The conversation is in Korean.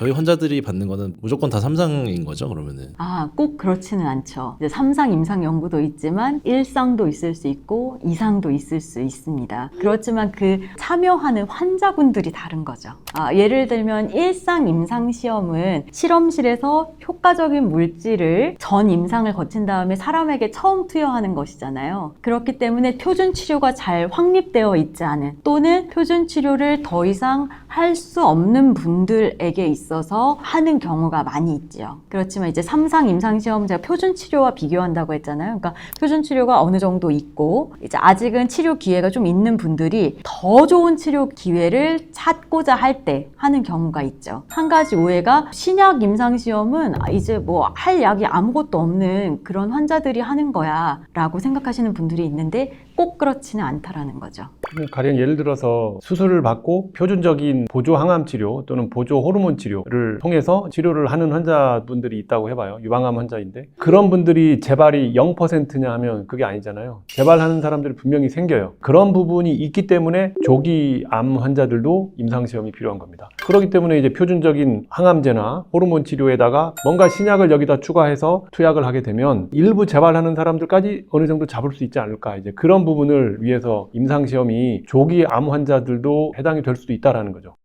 저희 환자들이 받는 거는 무조건 다 삼상인 거죠, 그러면은. 아, 꼭 그렇지는 않죠. 이제 삼상 임상 연구도 있지만 일상도 있을 수 있고 이상도 있을 수 있습니다. 그렇지만 그 참여하는 환자분들이 다른 거죠. 아, 예를 들면 일상 임상 시험은 실험실에서 효과적인 물질을 전 임상을 거친 다음에 사람에게 처음 투여하는 것이잖아요. 그렇기 때문에 표준 치료가 잘 확립되어 있지 않은 또는 표준 치료를 더 이상 할 수 없는 분들에게 있어서 하는 경우가 많이 있죠. 그렇지만 이제 삼상 임상 시험 제가 표준 치료와 비교한다고 했잖아요. 그러니까 표준 치료가 어느 정도 있고 이제 아직은 치료 기회가 좀 있는 분들이 더 좋은 치료 기회를 찾고자 할 때 하는 경우가 있죠. 한 가지 오해가 신약 임상 시험은 아, 이제 뭐 할 약이 아무것도 없는 그런 환자들이 하는 거야라고 생각하시는 분들이 있는데 꼭 그렇지는 않다라는 거죠. 가령 예를 들어서 수술을 받고 표준적인 보조 항암 치료 또는 보조 호르몬 치료를 통해서 치료를 하는 환자분들이 있다고 해봐요. 유방암 환자인데 그런 분들이 재발이 0%냐 하면 그게 아니잖아요. 재발하는 사람들이 분명히 생겨요. 그런 부분이 있기 때문에 조기 암 환자들도 임상 시험이 필요한 겁니다. 그렇기 때문에 이제 표준적인 항암제나 호르몬 치료에다가 뭔가 신약을 여기다 추가해서 투약을 하게 되면 일부 재발하는 사람들까지 어느 정도 잡을 수 있지 않을까 이제 그런 부분을 위해서 임상 시험이 조기 암 환자들도 해당이 될 수도 있다라는 거죠.